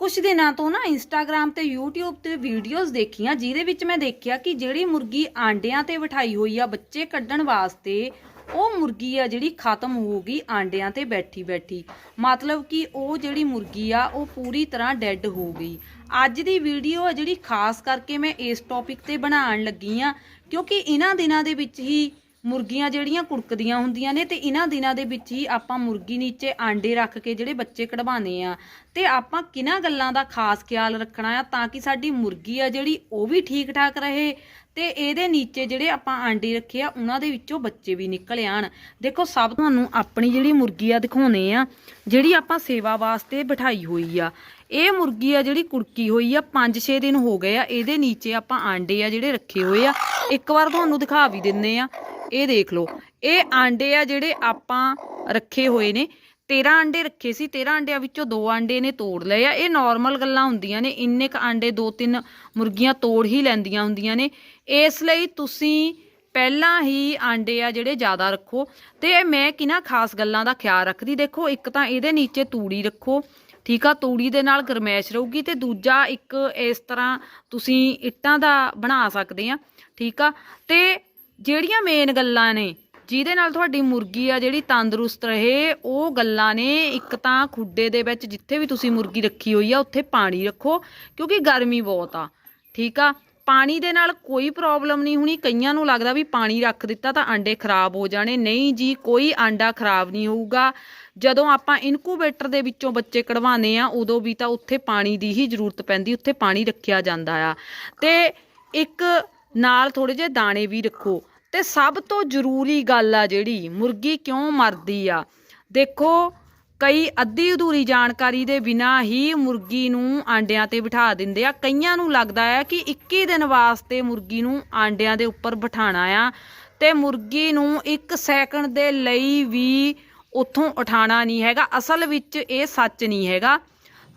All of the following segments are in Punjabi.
ਕੁਝ ਦਿਨਾਂ ਤੋਂ ਨਾ ਇੰਸਟਾਗ੍ਰam ਤੇ YouTube ਤੇ ਵੀਡੀਓਜ਼ ਦੇਖੀਆਂ, ਜਿਹਦੇ ਵਿੱਚ ਮੈਂ ਦੇਖਿਆ ਕਿ ਜਿਹੜੀ ਮੁਰਗੀ ਆਂਡਿਆਂ ਤੇ ਬਿਠਾਈ ਹੋਈ ਆ ਬੱਚੇ ਕੱਢਣ ਵਾਸਤੇ, ਉਹ ਮੁਰਗੀ ਆ ਜਿਹੜੀ ਖਤਮ ਹੋ ਗਈ ਆਂਡਿਆਂ ਤੇ ਬੈਠੀ ਬੈਠੀ ਮਤਲਬ ਕਿ ਉਹ ਜਿਹੜੀ ਮੁਰਗੀ ਆ, ਉਹ ਪੂਰੀ ਤਰ੍ਹਾਂ ਡੈੱਡ ਹੋ ਗਈ। ਅੱਜ ਦੀ ਵੀਡੀਓ ਆ ਜਿਹੜੀ ਖਾਸ ਕਰਕੇ ਮੈਂ ਇਸ ਟੌਪਿਕ ਤੇ ਬਣਾਉਣ ਲੱਗੀ ਆ, ਕਿਉਂਕਿ ਇਹਨਾਂ ਦਿਨਾਂ ਦੇ ਵਿੱਚ ਹੀ ਮੁਰਗੀਆਂ ਜਿਹੜੀਆਂ ਕੁੜਕਦੀਆਂ ਹੁੰਦੀਆਂ ਨੇ ਤੇ ਇਹਨਾਂ ਦਿਨਾਂ ਦੇ ਵਿੱਚ ਹੀ ਆਪਾਂ ਮੁਰਗੀ ਨੀਚੇ ਆਂਡੇ ਰੱਖ ਕੇ ਜਿਹੜੇ ਬੱਚੇ ਕਢਵਾਉਂਦੇ ਆ। ਤੇ ਆਪਾਂ ਕਿਹਨਾਂ ਗੱਲਾਂ ਦਾ ਖਾਸ ਖਿਆਲ ਰੱਖਣਾ ਆ ਤਾਂ ਕਿ ਸਾਡੀ ਮੁਰਗੀ ਆ ਜਿਹੜੀ ਉਹ ਵੀ ਠੀਕ ਠਾਕ ਰਹੇ ਤੇ ਇਹਦੇ ਨੀਚੇ ਜਿਹੜੇ ਆਪਾਂ ਆਂਡੇ ਰੱਖੇ ਆ, ਉਹਨਾਂ ਦੇ ਵਿੱਚੋਂ ਬੱਚੇ ਵੀ ਨਿਕਲ ਆਣ। ਦੇਖੋ, ਸਭ ਤੁਹਾਨੂੰ ਆਪਣੀ ਜਿਹੜੀ ਮੁਰਗੀ ਆ ਦਿਖਾਉਣੇ ਆ, ਜਿਹੜੀ ਆਪਾਂ ਸੇਵਾ ਵਾਸਤੇ ਬਿਠਾਈ ਹੋਈ ਆ। ਇਹ ਮੁਰਗੀ ਆ ਜਿਹੜੀ ਕੁੜਕੀ ਹੋਈ ਆ 5-6 ਦਿਨ ਹੋ ਗਏ ਆ, ਇਹਦੇ ਨੀਚੇ ਆਪਾਂ ਆਂਡੇ ਆ ਜਿਹੜੇ ਰੱਖੇ ਹੋਏ ਆ। ਇੱਕ ਵਾਰ ਤੁਹਾਨੂੰ ਦਿਖਾ ਵੀ ਦਿੰਨੇ ਆ। ਇਹ ਦੇਖ ਲਓ। ਇਹ ਆਂਡੇ ਆ ਜਿਹੜੇ ਆਪਾਂ ਰੱਖੇ ਹੋਏ ਨੇ। 13 ਆਂਡੇ ਰੱਖੇ ਸੀ। 13 ਆਂਡਿਆਂ ਵਿੱਚੋਂ ਦੋ ਆਂਡੇ ਨੇ ਤੋੜ ਲਏ ਆ। ਇਹ ਨਾਰਮਲ ਗੱਲਾਂ ਹੁੰਦੀਆਂ ਨੇ। ਇੰਨੇ ਕ ਆਂਡੇ ਦੋ ਤਿੰਨ ਮੁਰਗੀਆਂ ਤੋੜ ਹੀ ਲੈਂਦੀਆਂ ਹੁੰਦੀਆਂ ਨੇ। ਇਸ ਲਈ ਤੁਸੀਂ ਪਹਿਲਾਂ ਹੀ ਆਂਡੇ ਆ ਜਿਹੜੇ ਜ਼ਿਆਦਾ ਰੱਖੋ। ਤੇ ਮੈਂ ਕਿਨਾਂ ਖਾਸ ਗੱਲਾਂ ਦਾ ਖਿਆਲ ਰੱਖਦੀ। ਦੇਖੋ, ਇੱਕ ਤਾਂ ਇਹਦੇ ਨੀਚੇ ਤੂੜੀ ਰੱਖੋ। ਠੀਕ ਆ, ਤੂੜੀ ਦੇ ਨਾਲ ਗਰਮੈਸ਼ ਰਹੂਗੀ ਤੇ ਦੂਜਾ ਇੱਕ ਇਸ ਤਰ੍ਹਾਂ ਤੁਸੀਂ ਇੱਟਾਂ ਦਾ ਬਣਾ ਸਕਦੇ ਆ। ਠੀਕ ਆ, ਤੇ ਜਿਹੜੀਆਂ ਮੇਨ ਗੱਲਾਂ ਨੇ, ਜਿਹਦੇ ਨਾਲ ਤੁਹਾਡੀ ਮੁਰਗੀ ਆ ਜਿਹੜੀ ਤੰਦਰੁਸਤ ਰਹੇ, ਉਹ ਗੱਲਾਂ ਨੇ। ਇੱਕ ਤਾਂ ਖੁੱਡੇ ਦੇ ਵਿੱਚ ਜਿੱਥੇ ਵੀ ਤੁਸੀਂ ਮੁਰਗੀ ਰੱਖੀ ਹੋਈ ਆ, ਉੱਥੇ ਪਾਣੀ ਰੱਖੋ, ਕਿਉਂਕਿ ਗਰਮੀ ਬਹੁਤ ਆ। ਠੀਕ ਆ? ਪਾਣੀ ਦੇ ਨਾਲ ਕੋਈ ਪ੍ਰੋਬਲਮ ਨਹੀਂ ਹੋਣੀ। ਕਈਆਂ ਨੂੰ ਲੱਗਦਾ ਵੀ ਪਾਣੀ ਰੱਖ ਦਿੱਤਾ ਤਾਂ ਆਂਡੇ ਖਰਾਬ ਹੋ ਜਾਣੇ। ਨਹੀਂ ਜੀ, ਕੋਈ ਆਂਡਾ ਖਰਾਬ ਨਹੀਂ ਹੋਊਗਾ। ਜਦੋਂ ਆਪਾਂ ਇਨਕੂਬੇਟਰ ਦੇ ਵਿੱਚੋਂ ਬੱਚੇ ਕਢਵਾਉਂਦੇ ਆ, ਉਦੋਂ ਵੀ ਤਾਂ ਉੱਥੇ ਪਾਣੀ ਦੀ ਹੀ ਜ਼ਰੂਰਤ ਪੈਂਦੀ, ਉੱਥੇ ਪਾਣੀ ਰੱਖਿਆ ਜਾਂਦਾ ਆ। ਤੇ ਇੱਕ ਨਾਲ ਥੋੜੇ ਜਿਹੇ ਦਾਣੇ ਵੀ ਰੱਖੋ। ਤੇ ਸਭ ਤੋਂ ਜ਼ਰੂਰੀ ਗੱਲ ਆ ਜਿਹੜੀ, ਮੁਰਗੀ ਕਿਉਂ ਮਰਦੀ ਆ? ਦੇਖੋ, ਕਈ ਅੱਧੀ ਅਧੂਰੀ ਜਾਣਕਾਰੀ ਦੇ ਬਿਨਾ ਹੀ ਮੁਰਗੀ ਨੂੰ ਆਂਡਿਆਂ ਤੇ ਬਿਠਾ ਦਿੰਦੇ ਆ। ਕਈਆਂ ਨੂੰ ਲੱਗਦਾ ਆ ਕਿ 21 ਦਿਨ ਵਾਸਤੇ ਮੁਰਗੀ ਨੂੰ ਆਂਡਿਆਂ ਦੇ ਉੱਪਰ ਬਿਠਾਣਾ ਆ ਤੇ ਮੁਰਗੀ ਨੂੰ 1 ਸੈਕਿੰਡ ਦੇ ਲਈ ਵੀ ਉੱਥੋਂ ਉਠਾਣਾ ਨਹੀਂ ਹੈਗਾ। ਅਸਲ ਵਿੱਚ ਇਹ ਸੱਚ ਨਹੀਂ ਹੈਗਾ।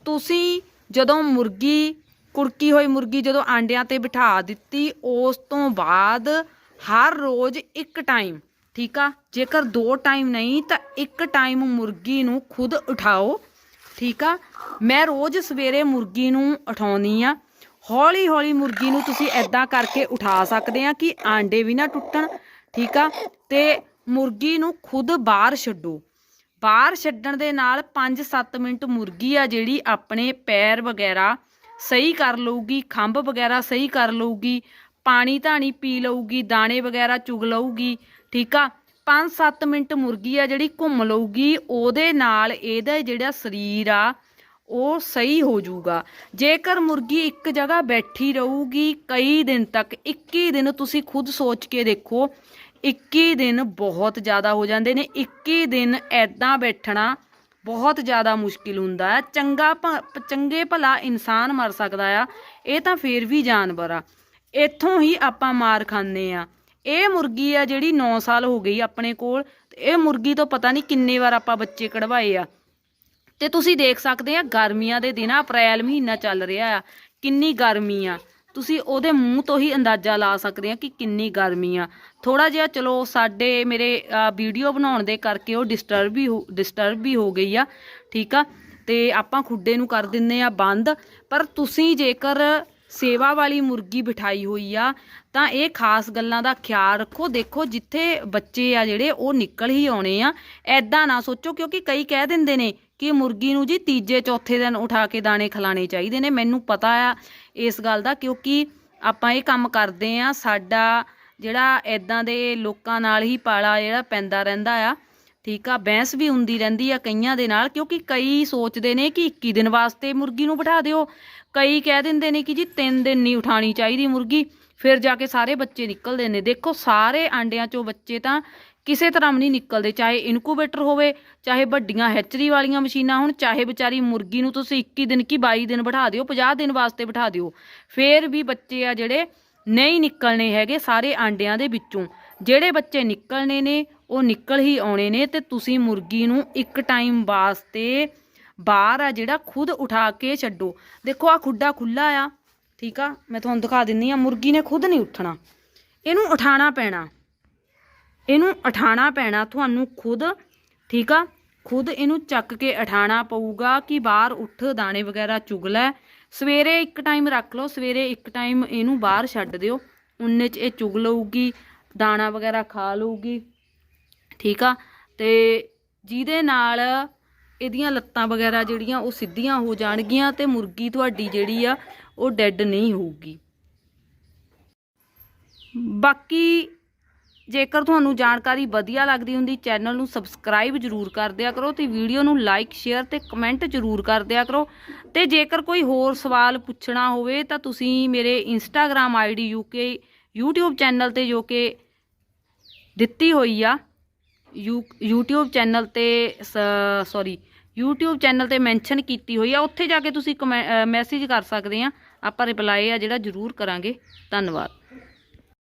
ਤੁਸੀਂ ਜਦੋਂ ਮੁਰਗੀ ਕੁੜਕੀ ਹੋਈ ਮੁਰਗੀ ਜਦੋਂ ਆਂਡਿਆਂ ਤੇ ਬਿਠਾ ਦਿੱਤੀ, ਉਸ ਤੋਂ ਬਾਅਦ ਹਰ ਰੋਜ਼ ਇੱਕ ਟਾਈਮ ਠੀਕ ਆ? ਜੇਕਰ ਦੋ ਟਾਈਮ ਨਹੀਂ, ਤਾਂ ਇੱਕ ਟਾਈਮ ਮੁਰਗੀ ਨੂੰ ਖੁਦ ਉਠਾਓ, ਠੀਕ ਆ? ਮੈਂ ਰੋਜ਼ ਸਵੇਰੇ ਮੁਰਗੀ ਨੂੰ ਉਠਾਉਣੀ ਆ। ਹੌਲੀ ਹੌਲੀ ਮੁਰਗੀ ਨੂੰ ਤੁਸੀਂ ਐਦਾਂ ਕਰਕੇ ਉਠਾ ਸਕਦੇ ਆ ਕਿ ਆਂਡੇ ਵੀ ਨਾ ਟੁੱਟਣ, ਠੀਕ ਆ? ਤੇ ਮੁਰਗੀ ਨੂੰ ਖੁਦ ਬਾਹਰ ਛੱਡੋ। ਬਾਹਰ ਛੱਡਣ ਦੇ ਨਾਲ 5-7 ਮਿੰਟ ਮੁਰਗੀ ਆ ਜਿਹੜੀ ਆਪਣੇ ਪੈਰ ਵਗੈਰਾ ਸਹੀ ਕਰ ਲਊਗੀ, ਖੰਭ ਵਗੈਰਾ ਸਹੀ ਕਰ ਲਊਗੀ, ਪਾਣੀ ਧਾਣੀ ਪੀ ਲਊਗੀ, ਦਾਣੇ ਵਗੈਰਾ ਚੁਗ ਲਊਗੀ, ਠੀਕ ਆ? 5-7 ਮਿੰਟ ਮੁਰਗੀ ਆ ਜਿਹੜੀ ਘੁੰਮ ਲਊਗੀ, ਉਹਦੇ ਨਾਲ ਇਹਦਾ ਜਿਹੜਾ ਸਰੀਰ ਆ, ਉਹ ਸਹੀ ਹੋ ਜਾਊਗਾ। ਜੇਕਰ ਮੁਰਗੀ ਇੱਕ ਜਗ੍ਹਾ ਬੈਠੀ ਰਹੂਗੀ, ਕਈ ਦਿਨ ਤੱਕ 21 ਦਿਨ ਤੁਸੀਂ ਖੁਦ ਸੋਚ ਕੇ ਦੇਖੋ 21 ਦਿਨ ਬਹੁਤ ਜ਼ਿਆਦਾ ਹੋ ਜਾਂਦੇ ਨੇ 21 ਦਿਨ ਐਦਾਂ ਬੈਠਣਾ ਬਹੁਤ ਜ਼ਿਆਦਾ ਮੁਸ਼ਕਿਲ ਹੁੰਦਾ ਹੈ। ਚੰਗਾ ਚੰਗੇ ਭਲਾ ਇਨਸਾਨ ਮਰ ਸਕਦਾ ਆ। ਇਹ ਤਾਂ ਫੇਰ ਵੀ ਜਾਨਵਰ ਆ। ਇੱਥੋਂ ਹੀ ਆਪਾਂ ਮਾਰ ਖਾਂਦੇ ਆ। ਇਹ ਮੁਰਗੀ ਆ ਜਿਹੜੀ 9 ਸਾਲ ਹੋ ਗਈ ਆਪਣੇ ਕੋਲ। ਇਹ ਮੁਰਗੀ ਤੋਂ ਪਤਾ ਨਹੀਂ ਕਿੰਨੇ ਵਾਰ ਆਪਾਂ ਬੱਚੇ ਕਢਵਾਏ ਆ। ਤੇ ਤੁਸੀਂ ਦੇਖ ਸਕਦੇ ਆ, ਗਰਮੀਆਂ ਦੇ ਦਿਨ, ਅਪ੍ਰੈਲ ਮਹੀਨਾ ਚੱਲ ਰਿਹਾ ਆ। ਕਿੰਨੀ ਗਰਮੀ ਆ। ਤੁਸੀਂ ਉਹਦੇ ਮੂੰਹ ਤੋਂ ਹੀ ਅੰਦਾਜ਼ਾ ਲਾ ਸਕਦੇ ਆ ਕਿ ਕਿੰਨੀ ਗਰਮੀ ਆ। ਥੋੜਾ ਜਿਹਾ ਚਲੋ ਸਾਡੇ ਮੇਰੇ ਵੀਡੀਓ ਬਣਾਉਣ ਦੇ ਕਰਕੇ ਉਹ ਡਿਸਟਰਬ ਵੀ ਡਿਸਟਰਬ ਵੀ ਹੋ ਗਈ ਆ, ਠੀਕ ਆ? ਤੇ ਆਪਾਂ ਖੁੱਡੇ ਨੂੰ ਕਰ ਦਿੰਨੇ ਆ ਬੰਦ। ਪਰ ਤੁਸੀਂ ਜੇਕਰ ਸੇਵਾ ਵਾਲੀ ਮੁਰਗੀ ਬਿਠਾਈ ਹੋਈ ਆ, ਤਾਂ ਇਹ ਖਾਸ ਗੱਲਾਂ ਦਾ ਖਿਆਲ ਰੱਖੋ। ਦੇਖੋ, ਜਿੱਥੇ ਬੱਚੇ ਆ ਜਿਹੜੇ, ਉਹ ਨਿਕਲ ਹੀ ਆਉਣੇ ਆ। ਐਦਾਂ ਨਾ ਸੋਚੋ, ਕਿਉਂਕਿ ਕਈ ਕਹਿ ਦਿੰਦੇ ਨੇ ਕਿ ਮੁਰਗੀ ਨੂੰ ਜੀ ਤੀਜੇ, ਚੌਥੇ ਦਿਨ ਉਠਾ ਕੇ ਦਾਣੇ ਖਿਲਾਣੇ ਚਾਹੀਦੇ ਨੇ। ਮੈਨੂੰ ਪਤਾ ਆ ਇਸ ਗੱਲ ਦਾ, ਕਿਉਂਕਿ ਆਪਾਂ ਇਹ ਕੰਮ ਕਰਦੇ ਆ, ਸਾਡਾ ਜਿਹੜਾ ਐਦਾਂ ਦੇ ਲੋਕਾਂ ਨਾਲ ਹੀ ਪਾਲਾ ਜਿਹੜਾ ਪੈਂਦਾ ਰਹਿੰਦਾ ਆ, ਠੀਕ ਆ, ਬਹਿਸ ਵੀ ਹੁੰਦੀ ਰਹਿੰਦੀ ਆ ਕਈਆਂ ਦੇ ਨਾਲ, ਕਿਉਂਕਿ ਕਈ ਸੋਚਦੇ ਨੇ ਕਿ 21 ਦਿਨ ਵਾਸਤੇ ਮੁਰਗੀ ਨੂੰ ਬਿਠਾ ਦਿਓ। ਕਈ ਕਹਿ ਦਿੰਦੇ ਨੇ ਕਿ ਜੀ 3 ਦਿਨ ਨਹੀਂ ਉਠਾਣੀ ਚਾਹੀਦੀ ਮੁਰਗੀ। ਫਿਰ ਜਾ ਕੇ ਸਾਰੇ ਬੱਚੇ ਨਿਕਲਦੇ ਨੇ। ਦੇਖੋ, ਸਾਰੇ ਆਂਡਿਆਂ ਚੋਂ ਬੱਚੇ ਤਾਂ ਕਿਸੇ ਤਰ੍ਹਾਂ ਨਹੀਂ ਨਿਕਲਦੇ, ਚਾਹੇ ਇਨਕੂਬੇਟਰ ਹੋਵੇ, ਚਾਹੇ ਵੱਡੀਆਂ ਹੈਚਰੀ ਵਾਲੀਆਂ ਮਸ਼ੀਨਾਂ ਹੋਣ, ਚਾਹੇ ਵਿਚਾਰੀ ਮੁਰਗੀ ਨੂੰ ਤੁਸੀਂ 21 ਦਿਨ ਕੀ 22 ਦਿਨ ਬਿਠਾ ਦਿਓ 50 ਦਿਨ ਵਾਸਤੇ ਬਿਠਾ ਦਿਓ। ਫਿਰ ਵੀ ਬੱਚੇ ਆ ਜਿਹੜੇ ਨਹੀਂ ਨਿਕਲਣੇ ਹੈਗੇ ਸਾਰੇ ਆਂਡਿਆਂ ਦੇ ਵਿੱਚੋਂ। ਜਿਹੜੇ ਬੱਚੇ ਨਿਕਲਣੇ ਨੇ, ਉਹ ਨਿਕਲ ਹੀ ਆਉਣੇ ਨੇ ਤੇ ਤੁਸੀਂ ਮੁਰਗੀ ਨੂੰ ਇੱਕ ਟਾਈਮ ਵਾਸਤੇ ਬਾਹਰ ਆ ਜਿਹੜਾ ਖੁਦ ਉਠਾ ਕੇ ਛੱਡੋ। ਦੇਖੋ ਆ ਖੁੱਡਾ ਖੁੱਲਾ ਆ। ਠੀਕ ਆ? ਮੈਂ ਤੁਹਾਨੂੰ ਦਿਖਾ ਦਿੰਨੀ ਆ, ਮੁਰਗੀ ਨੇ ਖੁਦ ਨਹੀਂ ਉੱਠਣਾ। ਇਹਨੂੰ ਉਠਾਣਾ ਪੈਣਾ। ਇਹਨੂੰ ਉਠਾਣਾ ਪੈਣਾ, ਤੁਹਾਨੂੰ ਖੁਦ, ਠੀਕ ਆ? ਖੁਦ ਇਹਨੂੰ ਚੱਕ ਕੇ ਉਠਾਣਾ ਪਊਗਾ ਕਿ ਬਾਹਰ ਉੱਠ, ਦਾਣੇ ਵਗੈਰਾ ਚੁਗ ਲੈ। ਸਵੇਰੇ ਇੱਕ ਟਾਈਮ ਰੱਖ ਲਓ, ਸਵੇਰੇ ਇੱਕ ਟਾਈਮ ਇਹਨੂੰ ਬਾਹਰ ਛੱਡ ਦਿਓ। ਉਨੇ 'ਚ ਇਹ ਚੁਗ ਲਊਗੀ, ਦਾਣਾ ਵਗੈਰਾ ਖਾ ਲਊਗੀ, ਠੀਕ ਆ? ਤੇ ਜਿਹਦੇ ਨਾਲ ਇਹਦੀਆਂ ਲੱਤਾਂ ਵਗੈਰਾ ਜਿਹੜੀਆਂ ਉਹ ਸਿੱਧੀਆਂ ਹੋ ਜਾਣਗੀਆਂ ਤੇ ਮੁਰਗੀ ਤੁਹਾਡੀ ਜਿਹੜੀ ਆ ਉਹ ਡੈੱਡ ਨਹੀਂ ਹੋਊਗੀ। ਬਾਕੀ ਜੇਕਰ ਤੁਹਾਨੂੰ ਜਾਣਕਾਰੀ ਵਧੀਆ ਲੱਗਦੀ ਹੁੰਦੀ, ਚੈਨਲ ਨੂੰ ਸਬਸਕ੍ਰਾਈਬ ਜਰੂਰ ਕਰ ਦਿਆ ਕਰੋ ਤੇ ਵੀਡੀਓ ਨੂੰ ਲਾਈਕ, ਸ਼ੇਅਰ ਤੇ ਕਮੈਂਟ ਜਰੂਰ ਕਰ ਦਿਆ ਕਰੋ। ਤੇ ਜੇਕਰ ਕੋਈ ਹੋਰ ਸਵਾਲ ਪੁੱਛਣਾ ਹੋਵੇ ਤਾਂ ਤੁਸੀਂ ਮੇਰੇ ਇੰਸਟਾਗ੍ਰam ਆਈਡੀ ਯੂਕੇ YouTube ਚੈਨਲ ਤੇ ਜੋ ਕਿ ਦਿੱਤੀ ਹੋਈ ਆ, ਯੂ, YouTube ਚੈਨਲ ਤੇ ਸੌਰੀ YouTube ਚੈਨਲ ਤੇ ਮੈਂਸ਼ਨ ਕੀਤੀ ਹੋਈ ਆ, ਉੱਥੇ ਜਾ ਕੇ ਤੁਸੀਂ ਮੈਸੇਜ ਕਰ ਸਕਦੇ ਆ। ਆਪਾਂ ਰਿਪਲਾਈ ਆ ਜਿਹੜਾ ਜਰੂਰ ਕਰਾਂਗੇ। ਧੰਨਵਾਦ।